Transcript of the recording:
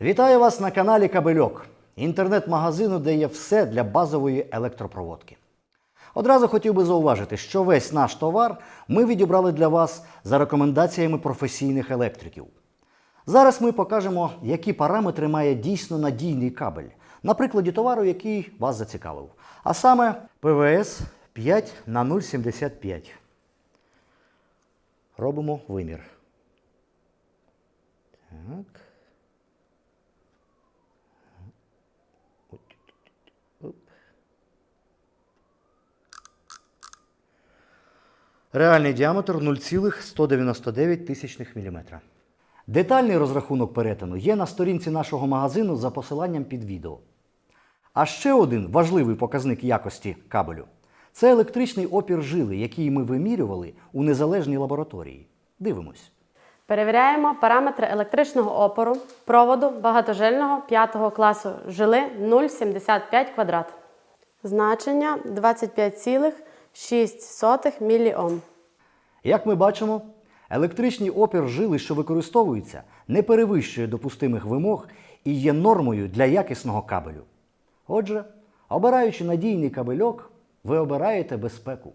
Вітаю вас на каналі Кабельок, інтернет-магазину, де є все для базової електропроводки. Одразу хотів би зауважити, що весь наш товар ми відібрали для вас за рекомендаціями професійних електриків. Зараз ми покажемо, які параметри має дійсно надійний кабель на прикладі товару, який вас зацікавив. А саме ПВС 5 на 0,75. Робимо вимір. Так. Реальний діаметр 0,199 тисячних міліметра. Детальний розрахунок перетину є на сторінці нашого магазину за посиланням під відео. А ще один важливий показник якості кабелю це електричний опір жили, який ми вимірювали у незалежній лабораторії. Дивимось. Перевіряємо параметри електричного опору проводу багатожильного 5 класу жили 0,75 квадрат. Значення 25,6 міліом. Як ми бачимо, електричний опір жили, що використовується, не перевищує допустимих вимог і є нормою для якісного кабелю. Отже, обираючи надійний кабельок, ви обираєте безпеку.